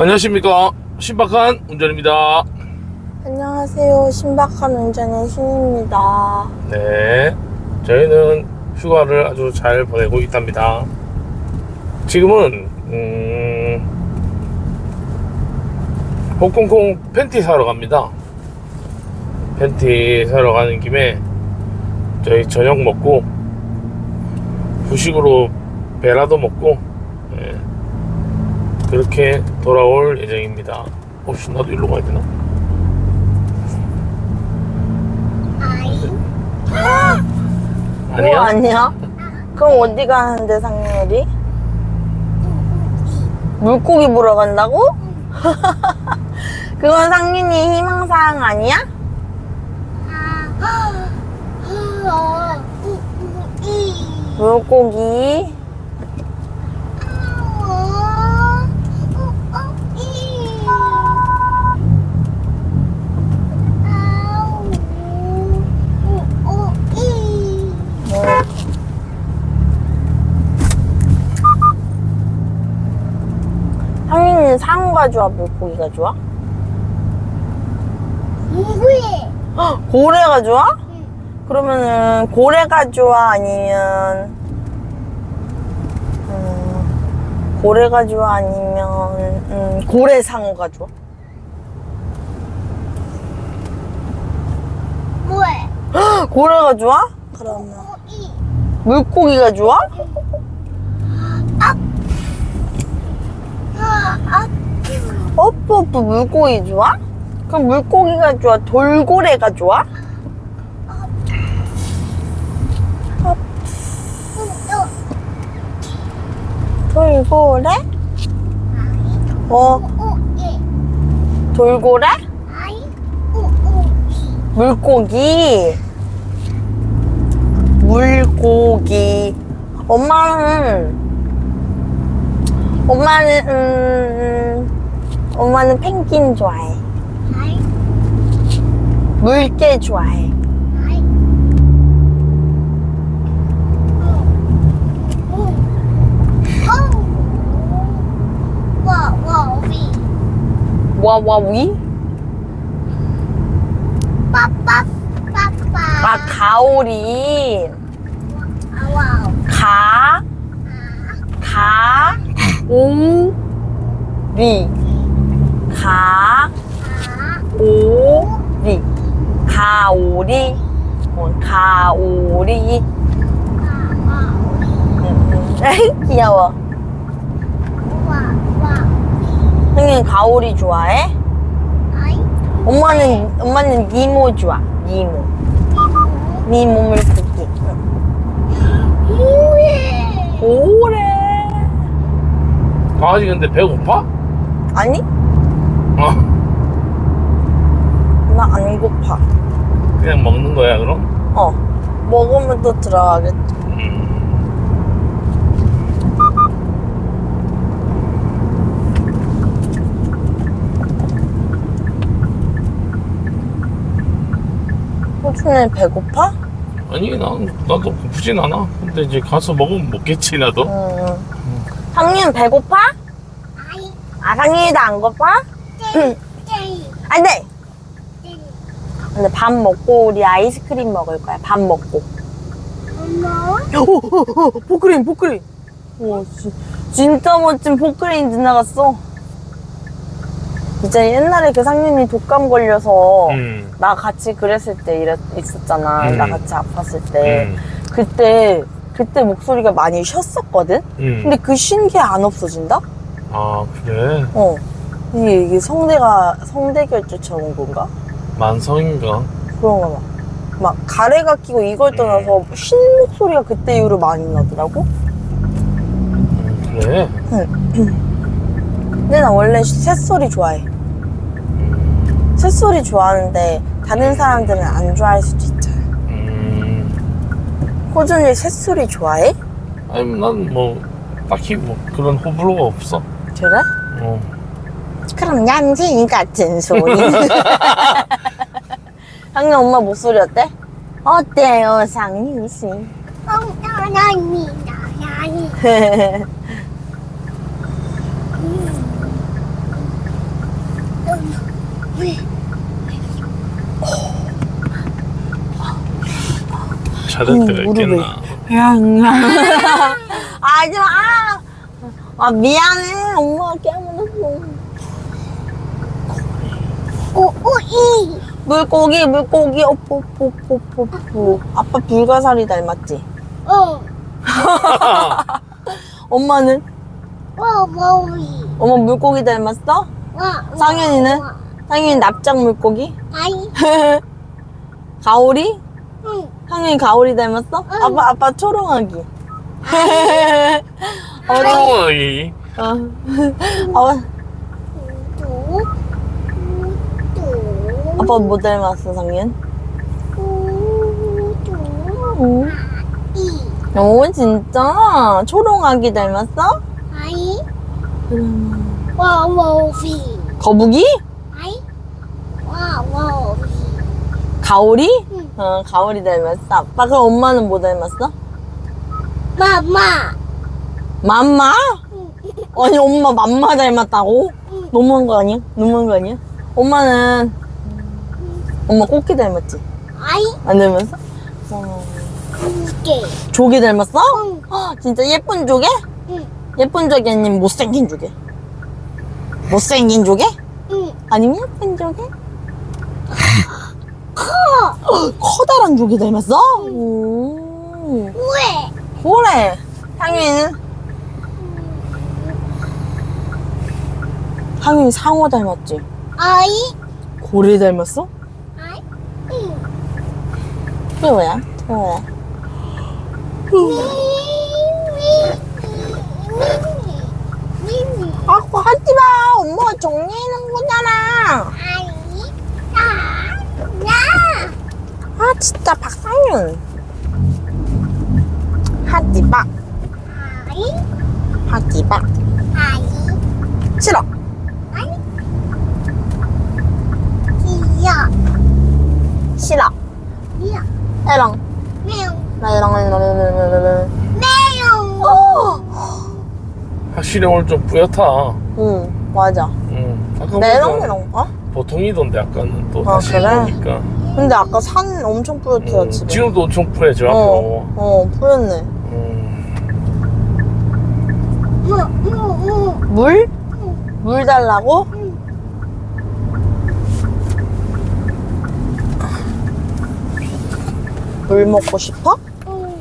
안녕하십니까. 신박한 운전입니다. 안녕하세요. 신박한 운전의 신입니다. 네. 저희는 휴가를 아주 잘 보내고 있답니다. 지금은 음, 홍콩콩 팬티 사러 갑니다. 팬티 사러 가는 김에 저희 저녁 먹고 후식으로 베라도 먹고 예, 그렇게 돌아올 예정입니다 혹시 나도 일로 가야 되나? 아니야? 뭐 아니야? 그럼 어디 가는데 상렬이? 물고기 보러 간다고? 그건 상윤이 희망사항 아니야? 물고기 어. 상윤이는 상어가 좋아 물고기가 좋아? 헉, 고래가 좋아? 그러면은 고래가 좋아 아니면 음, 고래가 좋아 아니면 음, 고래 상어가 좋아? 헉, 고래가 좋아? 그러면 물고기가 좋아? 어뿌어뿌 물고기 좋아? 그럼 물고기가 좋아? 돌고래가 좋아? 돌고래? 어 돌고래? 물고기 물고기 엄마는 엄마는 음, 엄마는 펭귄 좋아해. 물개 좋아해. 와와위? 아 가오리 가? 가, 오, 리. 가, 오, 리. 가오리. 어, 가오리. 음, 음. 귀여워. 형님 가오리 좋아해? 엄마는, 엄마는 니모 좋아. 니모. 니모 물고기. 응. 오래. 강아지 근데 배고파? 아니? 어 나 안 고파. 그냥 먹는 거야 그럼? 어. 먹으면 또 들어가겠지. 음. 호준이 배고파? 아니 난 나도 고프진 않아 근데 이제 가서 먹으면 먹겠지 나도 응. 상윤 배고파? 아, 상윤이도 안 고파? 응. 안 돼! 근데 밥 먹고 우리 아이스크림 먹을 거야. 밥 먹고. 오, 오, 오, 포크레인, 포크레인. 오, 지, 진짜 멋진 포크레인 지나갔어. 이제 옛날에 그 상윤이 독감 걸려서 음. 나 같이 그랬을 때 이랬, 있었잖아. 음. 나 같이 아팠을 때. 음. 그때, 그때 목소리가 많이 쉬었었거든? 음. 근데 그 쉰 게 안 없어진다? 아 그래 어. 이게, 이게 성대가, 성대결절처럼 온 건가? 만성인가? 그런가 봐. 막 가래가 끼고 이걸 떠나서 쉰 목소리가 그때 이후로 많이 나더라고? 음, 그래 근데 나 원래 새소리 좋아해. 음, 새소리 좋아하는데 다른 사람들은 안 좋아할 수도 있잖아. 음. 호준이 새소리 좋아해? 아니 난 뭐 딱히 뭐 그런 호불호가 없어 그래? 어. 그럼 얌생 같은 소리. 상윤 엄마 목소리 어때? 어때요, 상윤 씨? 찾을 음, 때가 무릎에. 있겠나 아, 하지 마. 아, 미안해. 엄마가 깨물었어. 오오이 물고기, 물고기, 오뽀뽀뽀뽀뽀. 아빠 불가사리 닮았지? 어 엄마는? 와와이 엄마 물고기 닮았어? 와 상현이는? 상현이 납작 물고기? 아이 가오리? 응 상현이 가오리 닮았어? 아빠, 아빠 초롱아기. 어, 어이 어. 아빠, 또, 또, 아빠 뭐 닮았어, 상현? 또, 오, 이, 오 진짜? 초롱아기 닮았어? 아이, 와와위, 거북이? 아이, 와와위, 가오리? 응. 어, 가오리 닮았어. 아빠, 그럼 엄마는 뭐 닮았어? 마마, 맘마? 응, 아니, 엄마 맘마 닮았다고? 응. 너무한 거 아니야? 너무한 거 아니야? 엄마는, 엄마 꽃게 닮았지? 아이, 안 닮았어? 어, 두개, 조개 닮았어? 응, 헉, 진짜 예쁜 조개? 응, 예쁜 조개 아니면 못생긴 조개? 못생긴 조개? 응, 아니면 예쁜 조개? 커, 커다란 조개 닮았어? 오, 왜, 그래. 향윤이는? 향윤이 상어 닮았지? 아이, 고래 닮았어? 아이, 응, 그게 뭐야? 그게 뭐야? 미미 미미 미미 아, 그거 하지 마. 엄마가 정리해놓은 거잖아. 아이, 나, 나. 아, 진짜 박상윤. 하지 마. 아이, 하지 마. 아이, 싫어. 아이. 귀여, 싫어. 귀여, 에랑. 나 에랑, 에랑. 매우. 어. 확실히 오늘 좀 뿌옇다 응, 맞아. 응. 아까 메롱, 보니까 메롱. 어? 보통이던데 아까는 또 아, 다시 그래? 보니까 근데 아까 산 엄청 뿌옇대요, 음, 집에. 지금도 엄청 뿌해 저 앞에 어, 어, 뿌렸네. 음, 무, 무, 무. 물? 물 달라고? 물 먹고 싶어? 응.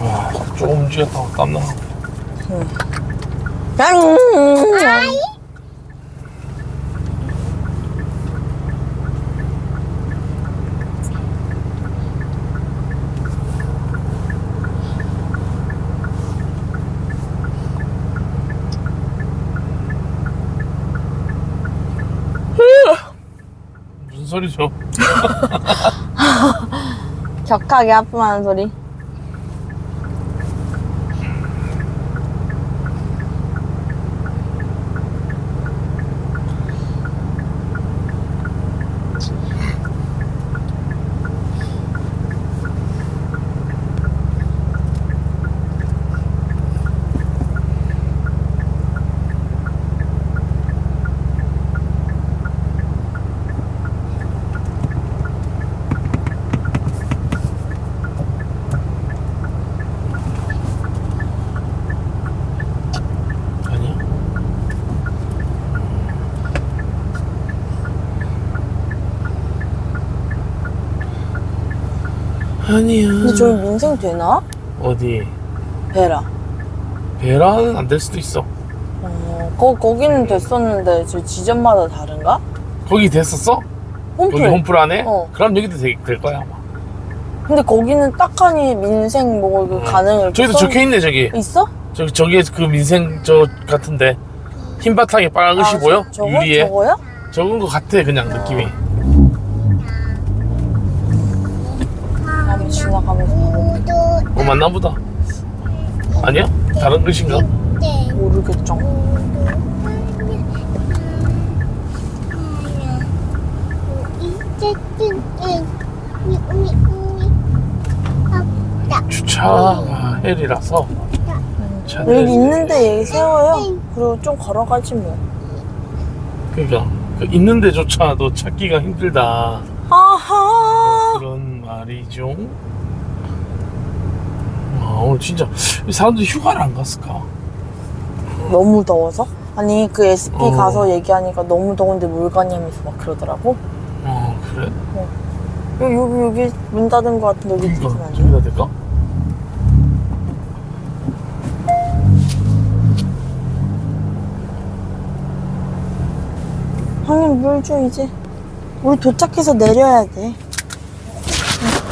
와, 조금 움직였다고 땀나 아이. 소리죠? 격하게 아프하는 소리. 아니야 아니야 근데 저기 민생 되나? 어디 베라. 베라는 안 될 수도 있어 어, 거, 거기는 됐었는데 저 지점마다 다른가? 거기 됐었어? 홈플. 여기 홈플 안에? 어. 그럼 여기도 될, 될 거야 아마 근데 거기는 딱하니 민생 뭐 가능을 음. 저기도 써- 적혀 있네 저기 있어? 저기 저기에 그 민생 저 같은데 흰 바탕에 빨간 글씨 아, 보여? 저, 저거? 유리에 저거요? 적은 거 같아 그냥 느낌이 어 맞나 보다 아니야? 다른 글씨인가? 때, 모르겠죠. 주차가 헬이라서 차들 여기 있는데 얘 세워요. 그리고 좀 걸어가지 뭐. 그러니까 그 있는 데조차도 찾기가 힘들다 아하. 그런 말이죠 아 오늘 진짜 이 사람들이 휴가를 안 갔을까 너무 더워서? 아니 그 SP 어. 가서 얘기하니까 너무 더운데 물 가냐면서 막 그러더라고. 어 그래? 여기 여기, 여기 문 닫은 거 같은데 여기 그러니까 있으면 안 돼? 저기다 될까? 형님 물줘 이제. 우리 도착해서 내려야 돼.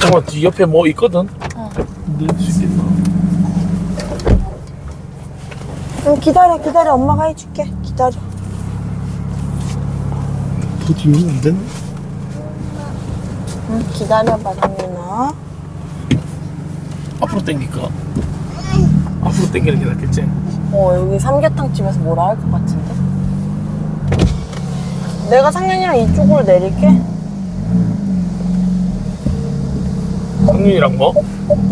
잠깐만 뒤 옆에 뭐 있거든? 어. 넣을 수 있겠나? 응, 기다려 기다려 엄마가 해줄게. 기다려. 그 뒤면 안 되나? 응, 기다려봐 상윤아. 앞으로 당길까? 앞으로 당기는 게 낫겠지? 어 여기 삼계탕 집에서 뭐라 할 것 같은데? 내가 상윤이랑 이쪽으로 내릴게. 상윤이랑 뭐?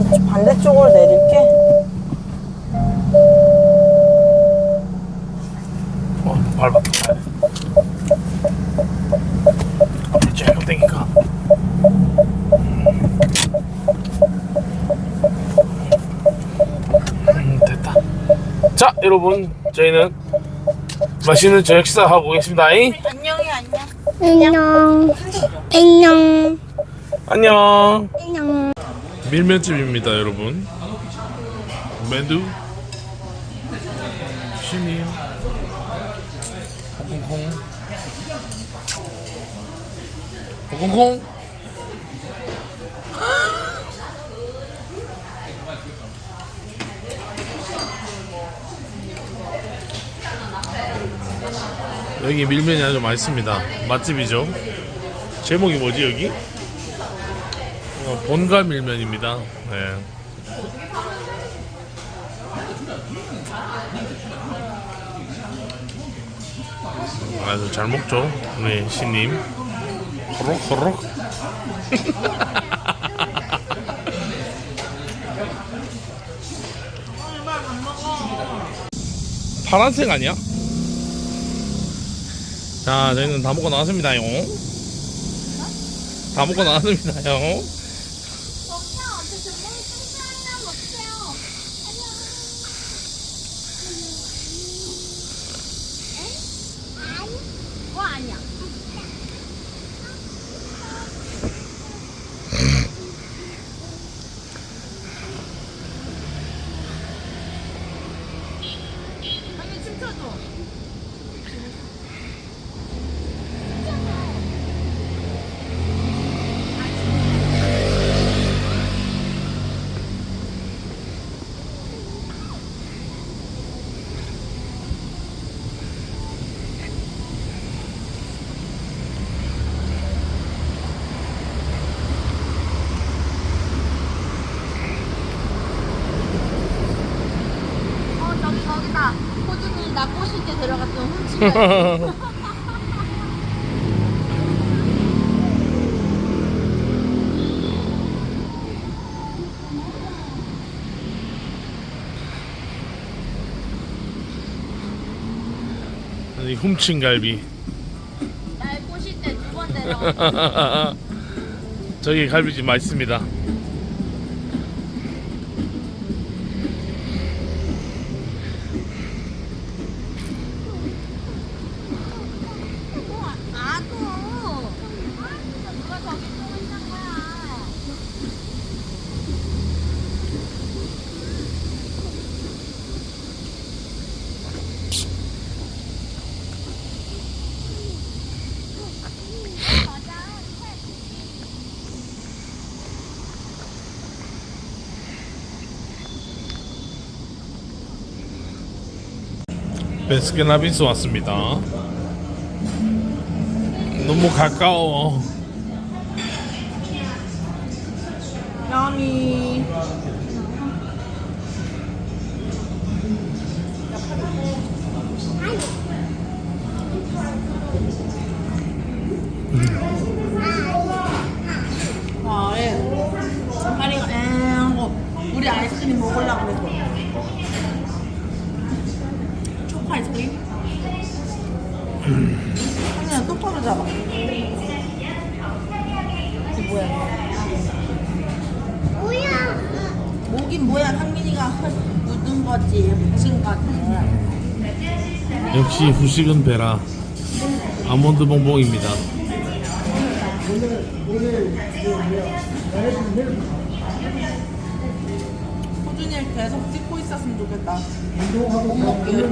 이쪽 반대쪽으로 내릴게. 밟았다. 앞으로 당길까? 음, 됐다. 자, 여러분, 저희는 맛있는 저녁 식사하고 오겠습니다. 안녕히 안녕. 안녕. 안녕. 안녕. 안녕. 밀면집입니다, 여러분. 메두, 홍콩콩. 여기 밀면이 아주 맛있습니다. 맛집이죠. 제목이 뭐지 여기? 어, 본가 밀면입니다. 네. 아주 잘 먹죠, 우리 신님. 호록 호록. 파란색 아니야? 자, 저희는 다 먹고 나왔습니다요. 다 먹고 나왔습니다요. 어 저기 저기다 호준이 나 꼬실 때 아니, 훔친 갈비. 날 꼬실 때 두번 데려갔 저기 갈비집 맛있습니다. 나도 누가 저기 쏘고 있는 거야 베스킨라빈스 왔습니다. 너무 가까워. 야미. 아, 예. 에 하고 우리 아이스크림 먹으려고 그랬어. 그냥 똑바로 잡아. 이게 뭐야? 뭐야? 목인 뭐야? 상민이가 묻은 거지. 묻힌 거지. 역시 후식은 베라. 아몬드 봉봉입니다. 호준이를 계속 찍고 있었으면 좋겠다. 못 먹게.